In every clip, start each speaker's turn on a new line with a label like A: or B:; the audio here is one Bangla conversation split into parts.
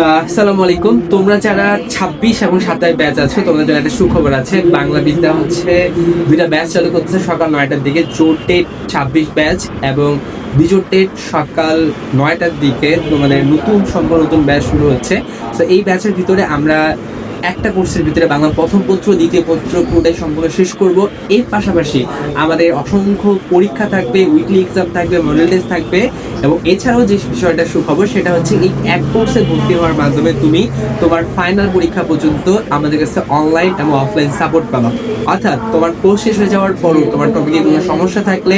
A: আসসালামু আলাইকুম। তোমরা যারা ছাব্বিশ এবং সাতাশ ব্যাচ আছো, তোমাদের জন্য একটা সুখবর আছে। বাংলা বিদ্যা হচ্ছে দুইটা ব্যাচ চালু করতেছে সকাল নয়টার দিকে, জোর টেট ছাব্বিশ ব্যাচ এবং বিজোর টেট সকাল নয়টার দিকে তোমাদের নতুন সম্পূর্ণ নতুন ব্যাচ শুরু হচ্ছে। তো এই ব্যাচের ভিতরে আমরা একটা কোর্সের ভিতরে বাংলা প্রথম পত্র, দ্বিতীয় পত্র, পুরোটাই সম্পূর্ণ শেষ করব। এর পাশাপাশি আমাদের অসংখ্য পরীক্ষা থাকবে উইকলি এক্সাম থাকবে মডেল টেস্ট থাকবে। এবং এছাড়াও যে বিষয়টা সুখবর সেটা হচ্ছে এই এক কোর্সে ভর্তি হওয়ার মাধ্যমে তুমি তোমার ফাইনাল পরীক্ষা পর্যন্ত আমাদের কাছে অনলাইন এবং অফলাইন সাপোর্ট পাবা। অর্থাৎ তোমার কোর্স শেষ হয়ে যাওয়ার পরও তোমার টপিকে কোনো সমস্যা থাকলে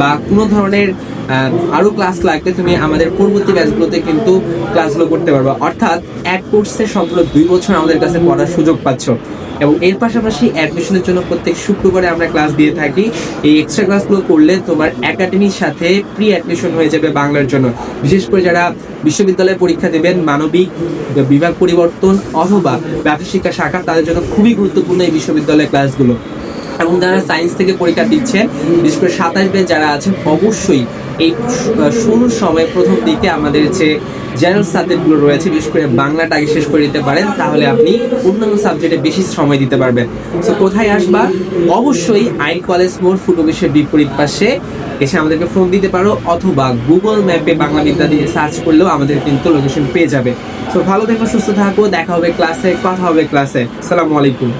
A: বা কোনো ধরনের আহ, আরও ক্লাস লাগলে তুমি আমাদের পরবর্তী ব্যাচগুলোতে কিন্তু ক্লাসগুলো করতে পারবে। অর্থাৎ এক কোর্সে সম্পূর্ণ দুই বছর আমাদের কাছে পড়ার সুযোগ পাচ্ছ। এবং এর পাশাপাশি অ্যাডমিশনের জন্য প্রত্যেক শুক্রবারে আমরা ক্লাস দিয়ে থাকি। এই এক্সট্রা ক্লাসগুলো করলে তোমার একাডেমির সাথে প্রি অ্যাডমিশন হয়ে যাবে বাংলার জন্য। বিশেষ করে যারা বিশ্ববিদ্যালয়ে পরীক্ষা দেবেন, মানবিক বিভাগ পরিবর্তন অথবা ব্যবসা শিক্ষা শাখা, তাদের জন্য খুবই গুরুত্বপূর্ণ এই বিশ্ববিদ্যালয়ের ক্লাসগুলো এবং যারা সায়েন্স থেকে পরীক্ষা দিচ্ছেন বিশেষ করে সাতাশ যারা আছেন, অবশ্যই এই শুরুর সময় প্রথম দিকে আমাদের যে জেনারেল সাবজেক্টগুলো রয়েছে, বিশেষ করে বাংলাটা আগে শেষ করে দিতে পারেন, তাহলে আপনি অন্যান্য সাবজেক্টে বেশি সময় দিতে পারবেন। তো কোথায় আসবা? অবশ্যই আইন কলেজ মোড় ফুটবলের বিপরীত পাশে এসে আমাদেরকে ফোন দিতে পারো, অথবা গুগল ম্যাপে বাংলা বিদ্যা দিয়ে সার্চ করলেও আমাদের কিন্তু লোকেশন পেয়ে যাবে। তো ভালো থেকো, সুস্থ থাকো, দেখা হবে ক্লাসে কথা হবে ক্লাসে সালামু আলাইকুম।